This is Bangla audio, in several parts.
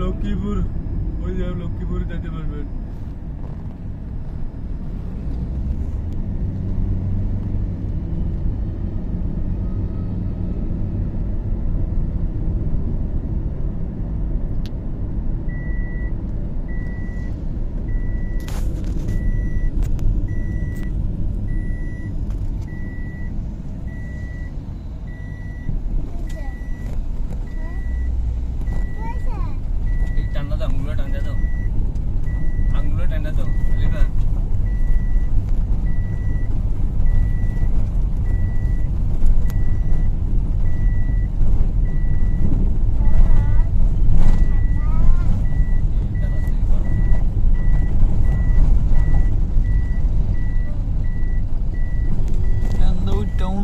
লক্ষ্মীপুর ওই যে লক্ষ্মীপুর যেতে পারবেন।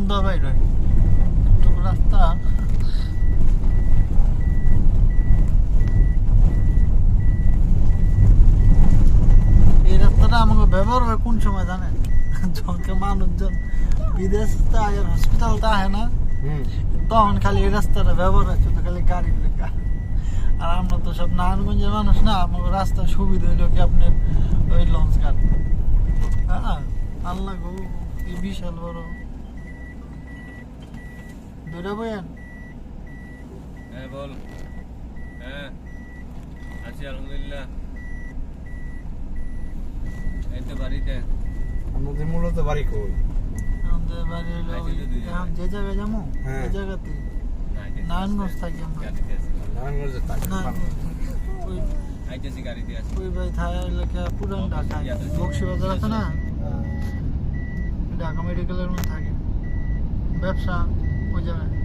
উন্দা বাইরে একটু রাস্তা। এই রাস্তাটা আমাকে ব্যবহার হয় কোন সময় জানেন? যখন মানুষজন বিদেশ আহে না তখন খালি এই রাস্তাটা ব্যবহার হচ্ছে তো খালি গাড়ি লেখা আর আমরা তো সব নারায়ণগঞ্জের মানুষ না আমার রাস্তার সুবিধা হইল কি আপনার ওই লঞ্চ ঘাট। হ্যাঁ আল্লাহ গো বিশাল বড়। দূরে বইয়েন হ্যাঁ বল। হ্যাঁ আছি আলহামদুলিল্লাহ। এই তো বাড়িতে। আমাদের মূলত বাড়ি কই? আমাদের বাড়ি তো যে জায়গায়। যাব হ্যাঁ। ওই জায়গাতে। নারায়ণগঞ্জ থাকি আমরা। গাড়িতে আছি। নারায়ণগঞ্জে থাকি। আইতেছি গাড়িতে আছি। ওই ভাই থায় এলাকা পুরান ঢাকা বক্সিবাজার আছে না? ঢাকা মেডিকেলের মধ্যে থাকে। ব্যবসা। मजा है